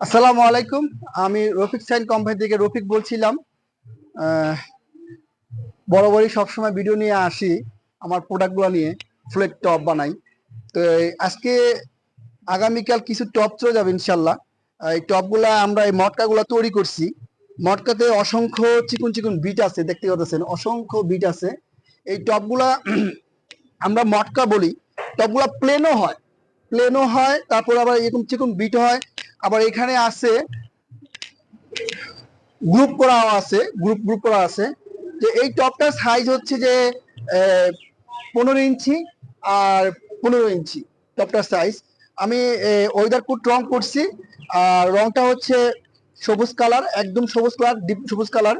আসসালামু আলাইকুম। আমি রফিক সাইন কোম্পানি থেকে রফিক বলছিলাম। বরাবরই সবসময় ভিডিও নিয়ে আসি আমার প্রোডাক্টগুলো নিয়ে। ফ্লেট টপ বানাই। তো আজকে আগামীকাল কিছু টপ চলে যাবে ইনশাল্লাহ। এই টপগুলা আমরা এই মটকাগুলো তৈরি করছি। মটকাতে অসংখ্য চিকুন চিকুন বিট আছে, দেখতে পাচ্ছেন? অসংখ্য বিট আছে। এই টপগুলা আমরা মটকা বলি টপগুলা প্লেনও হয়। প্লেনও হয়, তারপর আবার এরকম চিকুন বিট হয়। আবার এখানে আছে গ্রুপ করা আছে গ্রুপ গ্রুপ করা আছে। যে এই টপটার সাইজ হচ্ছে যে পনেরো ইঞ্চি আর পনেরো ইঞ্চি টপটার সাইজ আমি ওয়েদার কোট রং করছি। আর রংটা হচ্ছে সবুজ কালার একদম সবুজ কালার ডিপ সবুজ কালার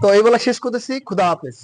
তো এই বেলা শেষ করতেছি খুদা হাফেজ।